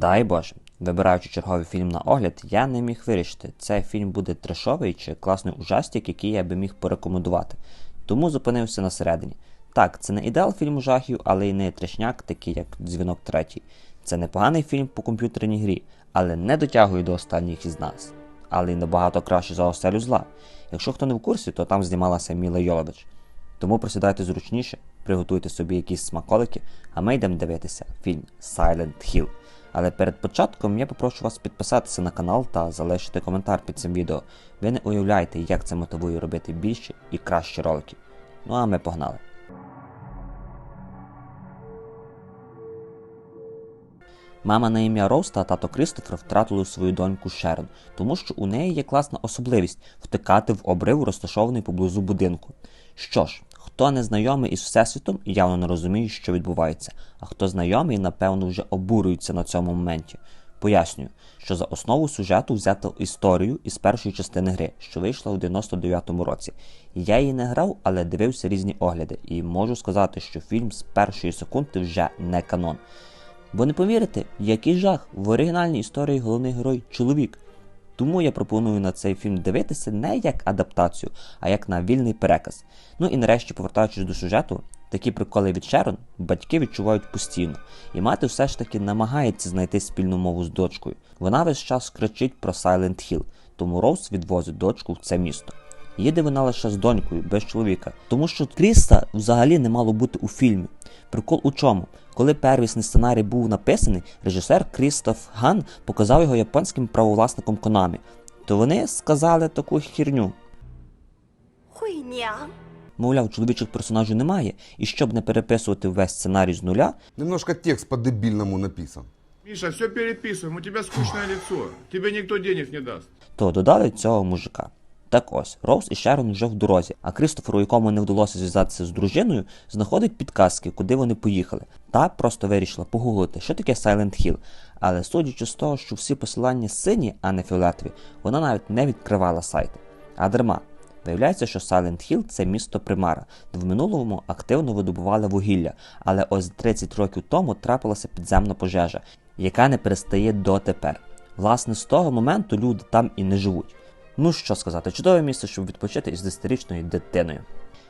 Дай Боже, вибираючи черговий фільм на огляд, я не міг вирішити, цей фільм буде трешовий чи класний ужастик, який я би міг порекомендувати. Тому зупинився на середині. Так, це не ідеал фільму жахів, але й не трешняк, такий як дзвінок третій. Це непоганий фільм по комп'ютерній грі, але не дотягує до останніх із нас. Але й набагато краще за оселю зла. Якщо хто не в курсі, то там знімалася Міла Йовович. Тому просідайте зручніше, приготуйте собі якісь смаколики, а ми йдемо дивитися фільм Silent Hill. Але перед початком я попрошу вас підписатися на канал та залишити коментар під цим відео. Ви не уявляєте, як це мотивує робити більше і кращі ролики. Ну а ми погнали. Мама на ім'я Роуз та тато Крістофер втратили свою доньку Шерон, тому що у неї є класна особливість втикати в обрив, розташований поблизу будинку. Що ж, хто не знайомий із Всесвітом, явно не розуміє, що відбувається, а хто знайомий, напевно, вже обурюється на цьому моменті. Пояснюю, що за основу сюжету взято історію із першої частини гри, що вийшла у 99-му році. Я її не грав, але дивився різні огляди, і можу сказати, що фільм з першої секунди вже не канон. Бо не повірите, який жах в оригінальній історії головний герой чоловік. Тому я пропоную на цей фільм дивитися не як адаптацію, а як на вільний переказ. Ну і нарешті, повертаючись до сюжету, такі приколи від Шерон батьки відчувають постійно, і мати все ж таки намагається знайти спільну мову з дочкою. Вона весь час кричить про Silent Hill, тому Роуз відвозить дочку в це місто. Їде вона лише з донькою, без чоловіка, тому що Кріста взагалі не мало бути у фільмі. Прикол у чому? Коли первісний сценарій був написаний, режисер Крістоф Ган показав його японським правовласникам Konami, то вони сказали таку хірню. 惠娘， Мовляв, чоловічих персонажів немає, і щоб не переписувати весь сценарій з нуля, Немножко текст по-дебильному написан. Миша, все переписываем, у тебя скучное лицо. Тебе никто денег не даст. то додали цього мужика. Так ось, Роуз і Шерон вже в дорозі, а Крістоферу, якому не вдалося зв'язатися з дружиною, знаходить підказки, куди вони поїхали. Та просто вирішила погуглити, що таке Silent Hill. Але судячи з того, що всі посилання сині, а не фіолетові, вона навіть не відкривала сайт. А дарма. Виявляється, що Silent Hill – це місто Примара, де в минулому активно видобували вугілля, але ось 30 років тому трапилася підземна пожежа, яка не перестає дотепер. Власне, з того моменту люди там і не живуть. Ну що сказати, чудове місце, щоб відпочити із 10-річною дитиною.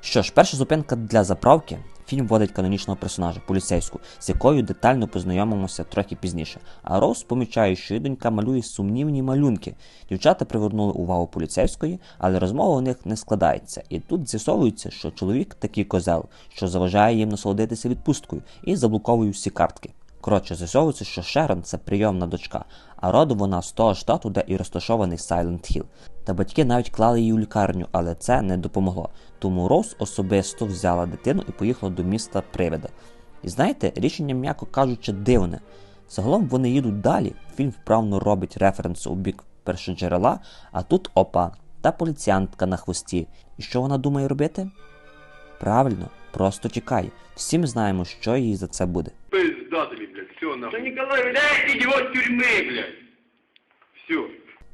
Що ж, перша зупинка для заправки. Фільм вводить канонічного персонажа, поліцейську, з якою детально познайомимося трохи пізніше. А Роуз помічає, що її донька малює сумнівні малюнки. Дівчата привернули увагу поліцейської, але розмова у них не складається. І тут з'ясовується, що чоловік такий козел, що заважає їм насолодитися відпусткою і заблоковує всі картки. Коротше, з'ясовується, що Шерон це прийомна дочка, а родом вона з того штату, де і розташований Silent Hill. Та батьки навіть клали її у лікарню, але це не допомогло. Тому Роуз особисто взяла дитину і поїхала до міста Привида. І знаєте, рішення, м'яко кажучи, дивне. Загалом вони їдуть далі. Фільм вправно робить референс у бік першоджерела, а тут опа, та поліціянтка на хвості. І що вона думає робити? Правильно, просто тікає. Всі ми знаємо, що їй за це буде. Нахуй. Да Николай, блядь, с тюрьмы, блядь. Все.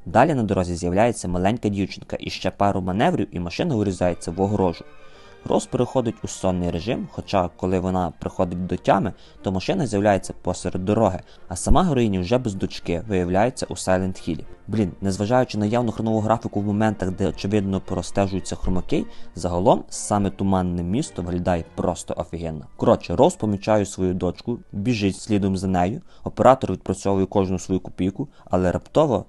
Далі на дорозі з'являється маленька дівчинка і ще пару маневрів, і машина вирізається в огорожу. Роз переходить у сонний режим, хоча коли вона приходить до тями, то машина з'являється посеред дороги, а сама героїня вже без дочки виявляється у Сайленд Хілі. Блін, незважаючи на явну хронову графіку в моментах, де очевидно простежується хромакей, загалом саме туманне місто виглядає просто офігенно. Коротше, Роуз помічає свою дочку, біжить слідом за нею, оператор відпрацьовує кожну свою копійку, але раптово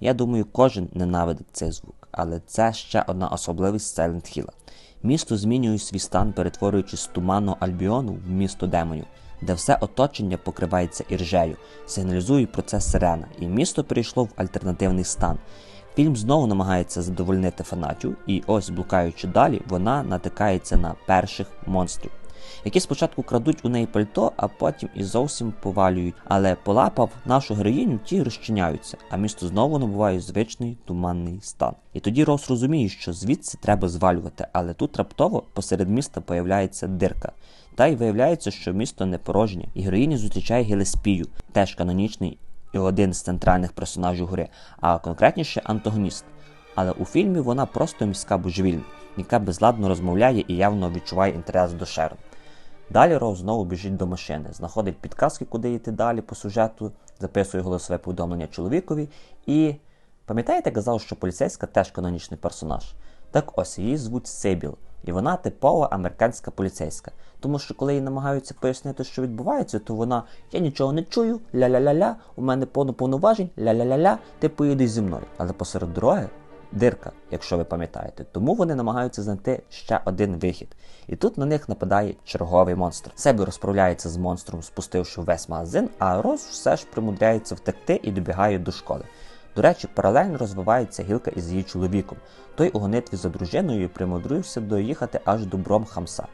Я думаю, кожен ненавидить цей звук, але це ще одна особливість Silent Hill. Місто змінює свій стан, перетворюючись з туману Альбіону в місто демонів, де все оточення покривається іржею, сигналізує процес сирена, і місто перейшло в альтернативний стан. Фільм знову намагається задовольнити фанатів, і ось блукаючи далі, вона натикається на перших монстрів які спочатку крадуть у неї пальто, а потім і зовсім повалюють. Але полапав нашу героїню, ті розчиняються, а місто знову набуває звичний туманний стан. І тоді Рос розуміє, що звідси треба звалювати, але тут раптово посеред міста появляється дирка. Та й виявляється, що місто не порожнє, і героїні зустрічає Гелеспію, теж канонічний і один з центральних персонажів гри, а конкретніше антагоніст. Але у фільмі вона просто міська божевільна. яка безладно розмовляє і явно відчуває інтерес до Шерон. Далі Роуз знову біжить до машини, знаходить підказки, куди йти далі по сюжету, записує голосове повідомлення чоловікові і. Пам'ятаєте, казав, що поліцейська теж канонічний персонаж? Так ось її звуть Сибіл, і вона типова американська поліцейська. Тому що коли їй намагаються пояснити, що відбувається, то вона я нічого не чую, ля-ля-ля-ля, у мене повно повноважень, ля-ля-ля-ля, ти поїдеш зі мною. Але посеред дороги дирка, якщо ви пам'ятаєте. Тому вони намагаються знайти ще один вихід. І тут на них нападає черговий монстр. Себі розправляється з монстром, спустивши весь магазин, а Роз все ж примудряється втекти і добігає до школи. До речі, паралельно розвивається гілка із її чоловіком. Той у гонитві за дружиною примудрився доїхати аж до Бромхамса,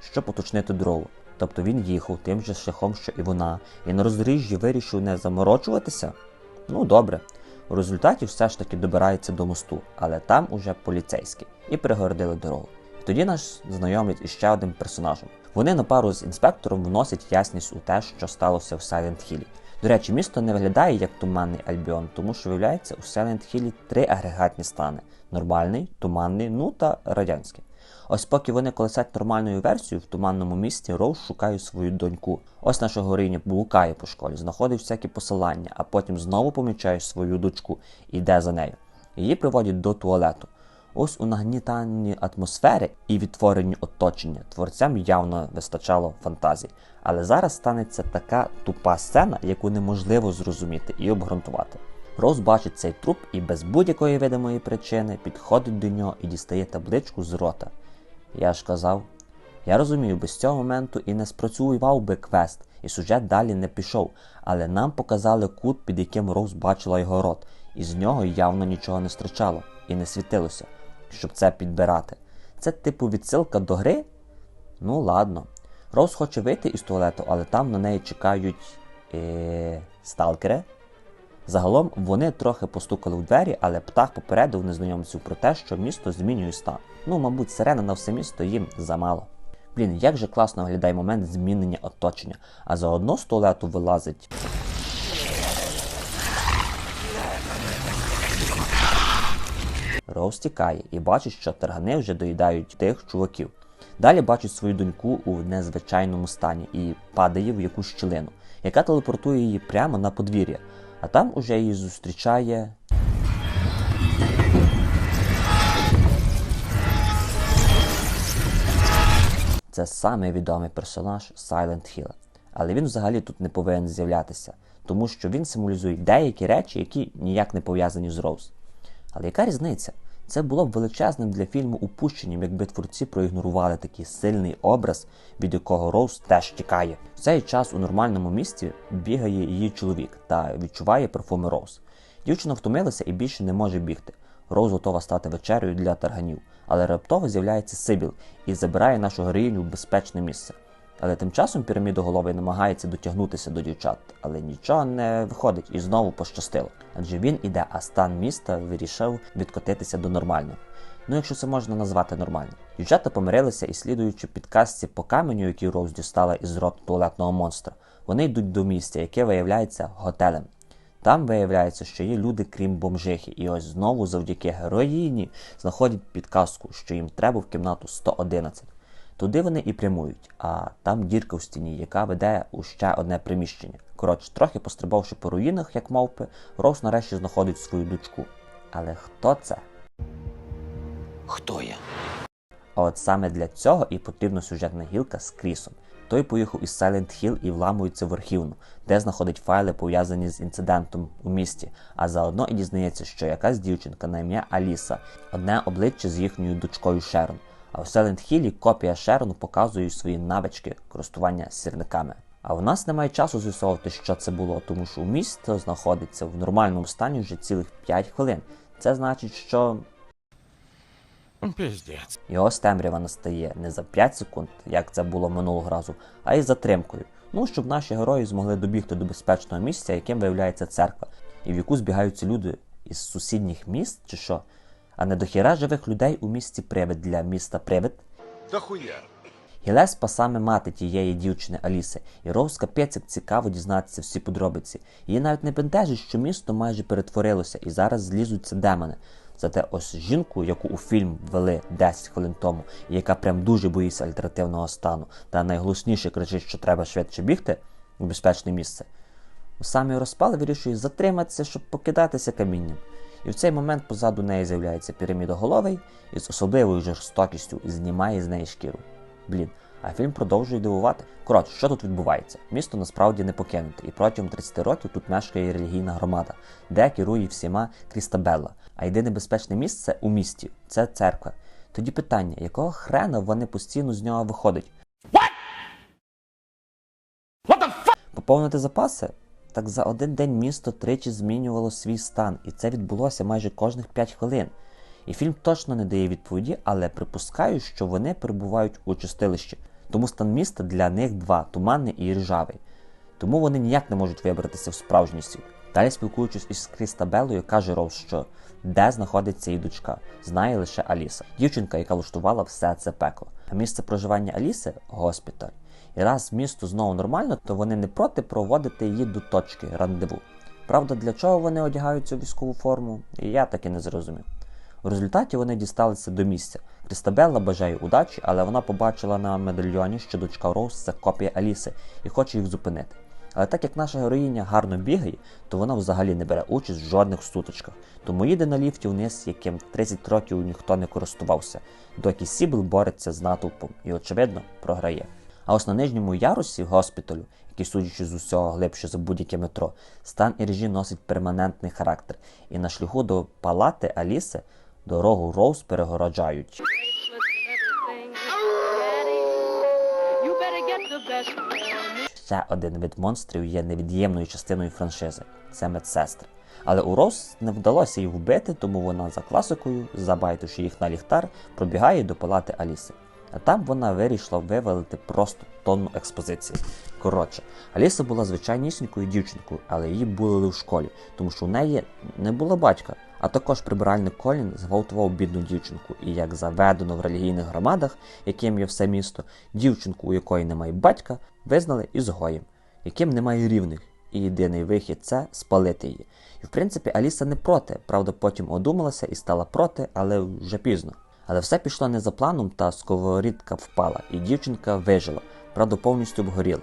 щоб уточнити дорогу. Тобто він їхав тим же шляхом, що і вона, і на роздоріжжі вирішив не заморочуватися. Ну добре. У результаті все ж таки добирається до мосту, але там уже поліцейські, і перегородили дорогу. І тоді нас знайомлять із ще одним персонажем. Вони на пару з інспектором вносять ясність у те, що сталося в Сайленд Хілі. До речі, місто не виглядає як туманний Альбіон, тому що виявляється у Сайленд Хілі три агрегатні стани: нормальний, туманний, ну та радянський. Ось поки вони колесать нормальною версією, в туманному місті Роуз шукає свою доньку. Ось наша героїня блукає по школі, знаходить всякі посилання, а потім знову помічає свою дочку і йде за нею. Її приводять до туалету. Ось у нагнітанні атмосфери і відтворенні оточення творцям явно вистачало фантазії. Але зараз станеться така тупа сцена, яку неможливо зрозуміти і обґрунтувати. Роуз бачить цей труп і без будь-якої видимої причини підходить до нього і дістає табличку з рота. Я ж казав. Я розумію, без цього моменту і не спрацював би квест, і сюжет далі не пішов, але нам показали кут, під яким Роуз бачила його рот, і з нього явно нічого не стирчало і не світилося, щоб це підбирати. Це типу відсилка до гри? Ну ладно. Роуз хоче вийти із туалету, але там на неї чекають е- сталкери. Загалом вони трохи постукали у двері, але птах попередив незнайомців про те, що місто змінює стан. Ну, мабуть, сирена на все місто їм замало. Блін, як же класно виглядає момент змінення оточення, а заодно з туалету вилазить. Роуз тікає і бачить, що тергани вже доїдають тих чуваків. Далі бачить свою доньку у незвичайному стані і падає в якусь щілину, яка телепортує її прямо на подвір'я, а там уже її зустрічає. Це самий відомий персонаж Silent Hill. Але він взагалі тут не повинен з'являтися, тому що він символізує деякі речі, які ніяк не пов'язані з Роуз. Але яка різниця? Це було б величезним для фільму упущенням, якби творці проігнорували такий сильний образ, від якого Роуз теж тікає. В цей час у нормальному місці бігає її чоловік та відчуває парфуми Роуз. Дівчина втомилася і більше не може бігти. Роуз готова стати вечерею для тарганів, але раптово з'являється Сибіл і забирає нашу героїню в безпечне місце. Але тим часом пірамідоголовий намагається дотягнутися до дівчат, але нічого не виходить і знову пощастило. Адже він іде, а стан міста вирішив відкотитися до нормального. Ну, якщо це можна назвати нормально. Дівчата помирилися і слідуючи підказці по каменю, який Роуз дістала із рот туалетного монстра, вони йдуть до місця, яке виявляється готелем. Там виявляється, що є люди, крім бомжихи, і ось знову завдяки героїні знаходять підказку, що їм треба в кімнату 111. Туди вони і прямують, а там дірка в стіні, яка веде у ще одне приміщення. Коротше, трохи пострибавши по руїнах, як мавпи, Роуз нарешті знаходить свою дочку. Але хто це? Хто я? А от саме для цього і потрібна сюжетна гілка з Крісом. Той поїхав із Silent Hill і вламується в архівну, де знаходить файли, пов'язані з інцидентом у місті, а заодно і дізнається, що якась дівчинка на ім'я Аліса, одне обличчя з їхньою дочкою Шерон. А в Silent Hill копія Шерон показує свої навички користування сірниками. А в нас немає часу з'ясовувати, що це було, тому що місто знаходиться в нормальному стані вже цілих 5 хвилин. Це значить, що Піздець. і ось темрява настає не за 5 секунд, як це було минулого разу, а й затримкою. Ну, щоб наші герої змогли добігти до безпечного місця, яким виявляється церква, і в яку збігаються люди із сусідніх міст, чи що, а не до хіра живих людей у місті Привид для міста Привид. Да хуя. Гілеспа саме мати тієї дівчини Аліси, і Роуз капець як цікаво дізнатися всі подробиці. Її навіть не бентежить, що місто майже перетворилося, і зараз злізуться демони. Зате ось жінку, яку у фільм ввели 10 хвилин тому, і яка прям дуже боїться альтернативного стану, та найголосніше кричить, що треба швидше бігти у безпечне місце. У самий розпал вирішує затриматися, щоб покидатися камінням. І в цей момент позаду неї з'являється пірамідоголовий і з особливою жорстокістю знімає з неї шкіру. Блін, а фільм продовжує дивувати. Коротше, що тут відбувається? Місто насправді не покинуте, і протягом 30 років тут мешкає релігійна громада, де керує всіма Крістабелла. А єдине безпечне місце у місті це церква. Тоді питання, якого хрена вони постійно з нього виходять? Поповнити запаси? Так за один день місто тричі змінювало свій стан, і це відбулося майже кожних 5 хвилин. І фільм точно не дає відповіді, але припускаю, що вони перебувають у чистилищі. Тому стан міста для них два туманний і ржавий. Тому вони ніяк не можуть вибратися в справжній світ. Далі, спілкуючись із Крістабелою, каже Роуз, що де знаходиться її дочка, знає лише Аліса, дівчинка, яка влаштувала все це пекло. А місце проживання Аліси госпіталь. І раз місту знову нормально, то вони не проти проводити її до точки рандеву. Правда, для чого вони одягають цю військову форму, я таки не зрозумів. У результаті вони дісталися до місця. Крістабелла бажає удачі, але вона побачила на медальйоні, що дочка Роуз це копія Аліси і хоче їх зупинити. Але так як наша героїня гарно бігає, то вона взагалі не бере участь в жодних сутичках. Тому їде на ліфті вниз, яким 30 років ніхто не користувався, доки Сібл бореться з натовпом і, очевидно, програє. А ось на нижньому ярусі госпіталю, який, судячи з усього глибше за будь-яке метро, стан Іржі носить перманентний характер, і на шляху до палати Аліси дорогу Роуз перегороджають. Ще один вид монстрів є невід'ємною частиною франшизи це медсестри. Але у Роуз не вдалося їх вбити, тому вона за класикою, забайтивши їх на ліхтар, пробігає до палати Аліси. А там вона вирішила вивалити просто тонну експозиції. Коротше, Аліса була звичайнісінькою дівчинкою, але її булили в школі, тому що у неї не було батька. А також прибиральник Колін зґвалтував бідну дівчинку, і як заведено в релігійних громадах, яким є все місто, дівчинку, у якої немає батька, визнали ізгоєм, яким немає рівних. І єдиний вихід це спалити її. І в принципі Аліса не проти, правда, потім одумалася і стала проти, але вже пізно. Але все пішло не за планом, та сковорідка впала, і дівчинка вижила, правда, повністю обгоріла.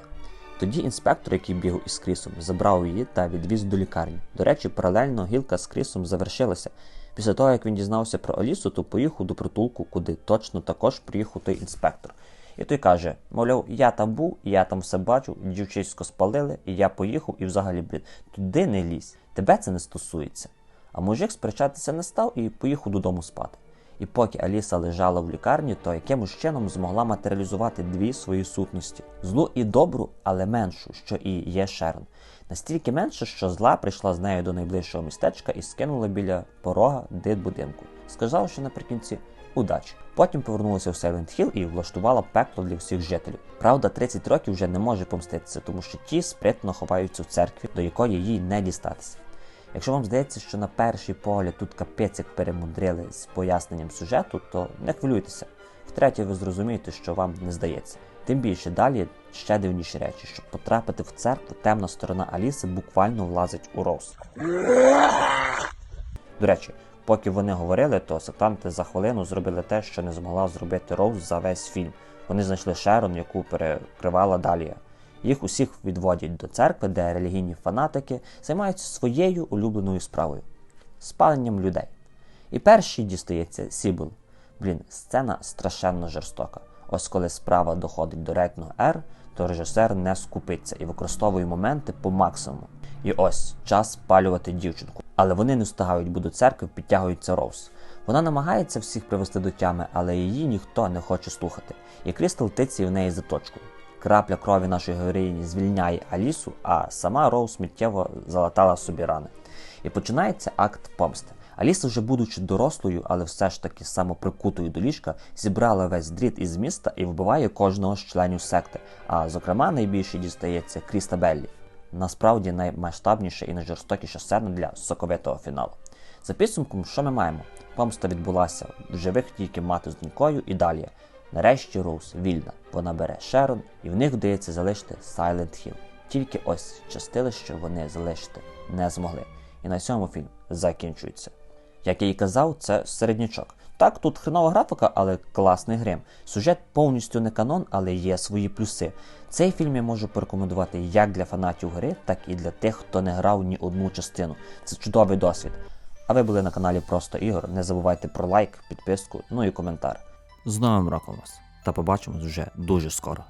Тоді інспектор, який бігав із Крісом, забрав її та відвіз до лікарні. До речі, паралельно гілка з Крісом завершилася. Після того, як він дізнався про Алісу, то поїхав до притулку, куди точно також приїхав той інспектор. І той каже: мовляв, я там був, я там все бачу, дівчисько спалили, і я поїхав, і взагалі, блін, туди не лізь. Тебе це не стосується. А мужик сперечатися не став і поїхав додому спати. І поки Аліса лежала в лікарні, то якимось чином змогла матеріалізувати дві свої сутності: злу і добру, але меншу, що і є Шерон. Настільки менше, що зла прийшла з нею до найближчого містечка і скинула біля порога дитбудинку, сказавши наприкінці удачі. Потім повернулася в Сейленд Хіл і влаштувала пекло для всіх жителів. Правда, 30 років вже не може помститися, тому що ті спритно ховаються в церкві, до якої їй не дістатися. Якщо вам здається, що на перший погляд тут капець як перемудрили з поясненням сюжету, то не хвилюйтеся. Втретє, ви зрозумієте, що вам не здається. Тим більше далі ще дивніші речі, щоб потрапити в церкву, темна сторона Аліси буквально влазить у Роуз. До речі, поки вони говорили, то сектанти за хвилину зробили те, що не змогла зробити Роуз за весь фільм. Вони знайшли Шерон, яку перекривала Далія. Їх усіх відводять до церкви, де релігійні фанатики займаються своєю улюбленою справою спаленням людей. І першій дістається Сібл. Блін, сцена страшенно жорстока. Ось коли справа доходить до рекного R, то режисер не скупиться і використовує моменти по максимуму. І ось час спалювати дівчинку. Але вони не встигають, бо до церкви підтягується Роуз. Вона намагається всіх привести до тями, але її ніхто не хоче слухати. І Крістал тиці в неї за точкою. Крапля крові нашої героїні звільняє Алісу, а сама Роуз миттєво залатала собі рани. І починається акт помсти. Аліса, вже будучи дорослою, але все ж таки самоприкутою до ліжка, зібрала весь дріт із міста і вбиває кожного з членів секти. А зокрема, найбільше дістається Крістабеллі. Насправді наймасштабніша і найжорстокіша сцена для соковитого фіналу. За підсумком, що ми маємо? Помста відбулася в живих тільки мати з донькою і далі. Нарешті Роуз вільна. Вона бере Шерон, і в них вдається залишити Silent Hill. Тільки ось частилище вони залишити не змогли. І на цьому фільм закінчується. Як я і казав, це середнячок. Так, тут хренова графіка, але класний грим. Сюжет повністю не канон, але є свої плюси. Цей фільм я можу порекомендувати як для фанатів гри, так і для тих, хто не грав ні одну частину. Це чудовий досвід. А ви були на каналі Просто Ігор. Не забувайте про лайк, підписку, ну і коментар. З новим роком вас! Та побачимось вже дуже скоро.